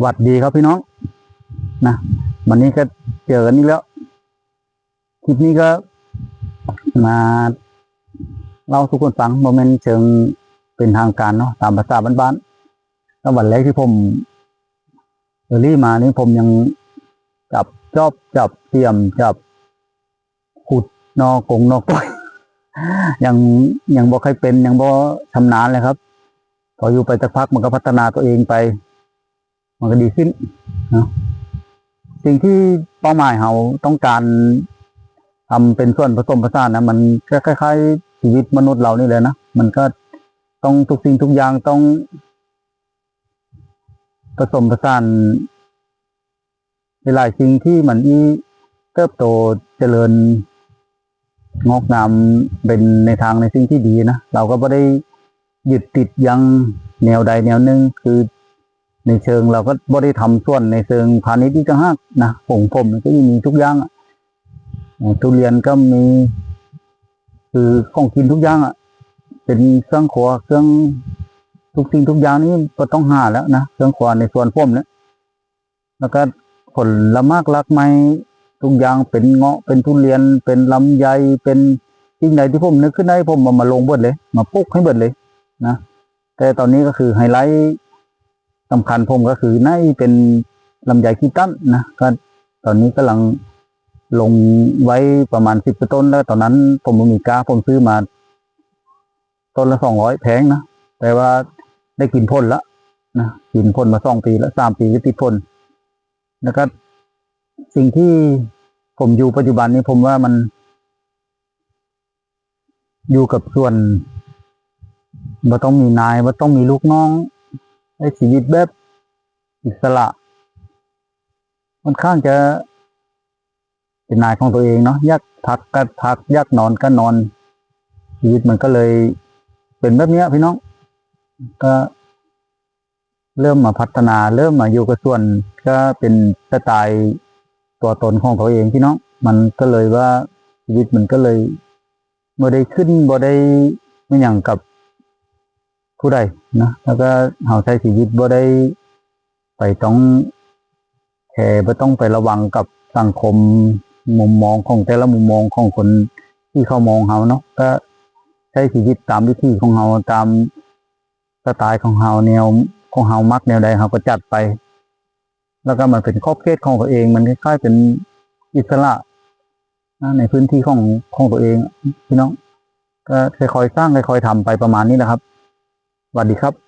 หวัดดีครับพี่น้องนะวันนี้ก็เจอกันนี่แล้วคลิปนี้ก็มาเล่าสู่คนฟังโมเมนต์เชิงเป็นทางการเนาะตามภาษาบ้านๆแล้ววันแรกที่ผมเออรี่มานี่ผมยังจับจอบจับเตรียมจับขุดนอกงนอกต้อยยังยังบ่เคยเป็นยังบ่ชำนาญเลยครับพออยู่ไปสักพักมันก็พัฒนาตัวเองไป มันก็ดีขึ้นนะสิ่งที่เป้าหมายเราต้องการทำเป็นส่วนผสมผสานนะมันก็คล้ายๆชีวิตมนุษย์เรานี่เลยนะมันก็ต้องทุกสิ่งทุกอย่างต้องผสมผสานหลายสิ่งที่มันอีเติบโตเจริญงอกงามเป็นในทางในสิ่งที่ดีนะเราก็ไม่ได้ยึดติดยังแนวใดแนวหนึ่งคือ ในเชิงเราก็บ่ได้ทำส่วนในเชิงพาณิชย์ที่จะหักนะผงผมก็มีทุกอย่างอะทุเรียนก็มี คือของกินทุกอย่างอะ เป็นเครื่องครัวเครื่องทุกสิ่งทุกอย่างนี่ก็ต้องหาแล้วนะเครื่องครัวในส่วนผมเนี่ยแล้วก็ผลละมากลักไม้ทุกอย่างเป็นเงาะเป็นทุเรียนเป็นลำไยเป็นสิ่งใดที่ผมนึกขึ้นได้ผมมามาลงเบิดเลย มาปลุกให้เบิดเลย นะแต่ตอนนี้ก็คือไฮไลท์ สำคัญผมก็คือน่าจะเป็นลำไยขี้ตั้นนะก็ตอนนี้กำลังลงไว้ประมาณสิบต้นแล้ว ตอนนั้นผมมีกาผมซื้อมา ต้นละสองร้อยแพงนะแต่ว่าได้กินพ่นละนะกินพ่นมาสองปีแล้วสามปีก็ติดพ่นแล้วก็สิ่งที่ผมอยู่ปัจจุบันนี้ผมว่ามัน อยู่กับส่วนว่าต้องมีนายว่าต้องมีลูกน้อง ในชีวิตแบบอิสระค่อนข้างจะเป็นนายของตัวเองเนาะอยากพักก็พักอยากนอนก็นอน ชีวิตมันก็เลยเป็นแบบเนี้ยพี่น้อง ก็ เริ่มมาพัฒนา เริ่มมาอยู่กับส่วน ก็เป็นสไตล์ตัวตนของตัวเองพี่น้อง มันก็เลยว่าชีวิตมันก็เลยบ่ได้ขึ้นบ่ได้ไม่อย่างกับ ผู้ใดนะแล้วก็เฮาใช้ชีวิตบ่ได้ไปต้องแคร์บ่ต้องไประวังกับสังคมมุมมองของแต่ละมุมมองของคนที่เขามองเฮาเนาะก็ใช้ชีวิตตามวิธีของเฮาตามสไตล์ของเฮาแนวของเฮามักแนวใดเฮาก็จัดไป แล้วก็มันเป็นขอบเขตของตัวเองมันคล้ายๆเป็นอิสระนะในพื้นที่ของของตัวเองพี่น้องก็ค่อยๆสร้างค่อยๆทำไปประมาณนี้นะครับ สวัสดีครับ